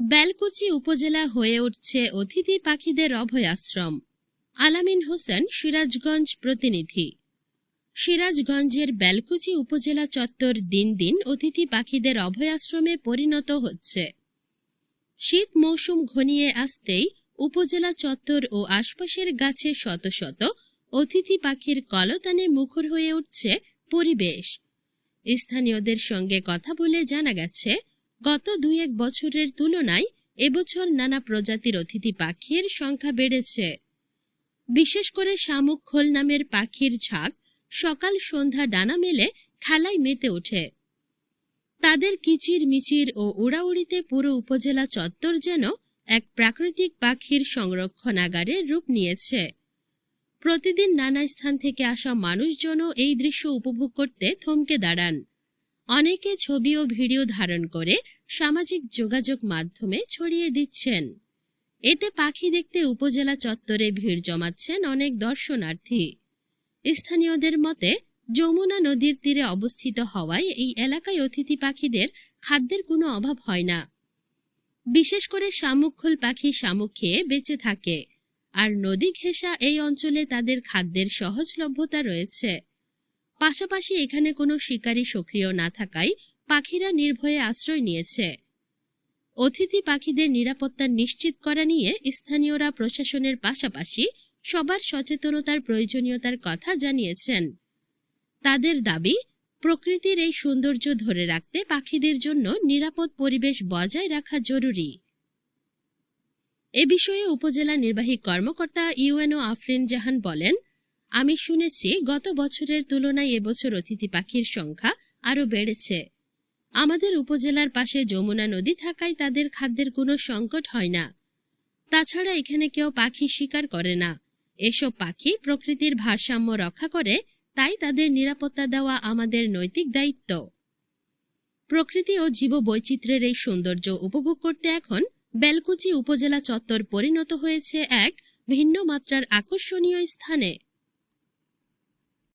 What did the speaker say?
বেলকুচি উপজেলা হয়ে উঠছে অতিথি পাখিদের অভয়াশ্রম। আলামিন হোসেন সিরাজগঞ্জ প্রতিনিধি। সিরাজগঞ্জের বেলকুচি উপজেলা চত্বর দিন দিন অতিথি পাখিদের অভয়াশ্রমে পরিণত হচ্ছে। শীত মৌসুম ঘনিয়ে আসতেই উপজেলা চত্বর ও আশপাশের গাছে শত শত অতিথি পাখির কলতানে মুখর হয়ে উঠছে পরিবেশ। স্থানীয়দের সঙ্গে কথা বলে জানা গেছে গত দুই এক বছরের তুলনায় এবছর নানা প্রজাতির অতিথি পাখির সংখ্যা বেড়েছে। বিশেষ করে শামুক খোল নামের পাখির ঝাঁক সকাল সন্ধ্যা ডানা মেলে খেলায় মেতে ওঠে। তাদের কিচির মিচির ও উড়াউড়িতে পুরো উপজেলা চত্বর যেন এক প্রাকৃতিক পাখির সংরক্ষণাগারের রূপ নিয়েছে। প্রতিদিন নানা স্থান থেকে আসা মানুষজনও এই দৃশ্য উপভোগ করতে থমকে দাঁড়ান। অনেকে ছবি ও ভিডিও ধারণ করে সামাজিক যোগাযোগ মাধ্যমে ছড়িয়ে দিচ্ছেন। এতে পাখি দেখতে উপজেলা চত্বরে ভিড় জমাচ্ছেন অনেক দর্শনার্থী। স্থানীয়দের মতে, যমুনা নদীর তীরে অবস্থিত হওয়ায় এই এলাকায় অতিথি পাখিদের খাদ্যের কোনো অভাব হয় না। বিশেষ করে শামুকখোল পাখি শামুক খেয়ে বেঁচে থাকে। আর নদী ঘেঁষা এই অঞ্চলে তাদের খাদ্যের সহজলভ্যতা রয়েছে। পাশাপাশি এখানে কোনো শিকারী সক্রিয় না থাকায় পাখিরা নির্ভয়ে আশ্রয় নিয়েছে। অতিথি পাখিদের নিরাপত্তা নিশ্চিত করা নিয়ে স্থানীয়রা প্রশাসনের পাশাপাশি সবার সচেতনতার প্রয়োজনীয়তার কথা জানিয়েছেন। তাদের দাবি, প্রকৃতির এই সৌন্দর্য ধরে রাখতে পাখিদের জন্য নিরাপদ পরিবেশ বজায় রাখা জরুরি। এ বিষয়ে উপজেলা নির্বাহী কর্মকর্তা ইউএনও আফরিন জাহান বলেন আমি শুনেছি গত বছরের তুলনায় এবছর অতিথি পাখির সংখ্যা আরও বেড়েছে। আমাদের উপজেলার পাশে যমুনা নদী থাকায় তাদের খাদ্যের কোনো সংকট হয় না। তাছাড়া এখানে কেউ পাখি শিকার করে না। এসব পাখি প্রকৃতির ভারসাম্য রক্ষা করে, তাই তাদের নিরাপত্তা দেওয়া আমাদের নৈতিক দায়িত্ব। প্রকৃতি ও জীববৈচিত্র্যের এই সৌন্দর্য উপভোগ করতে এখন বেলকুচি উপজেলা চত্বর পরিণত হয়েছে এক ভিন্ন মাত্রার আকর্ষণীয় স্থানে।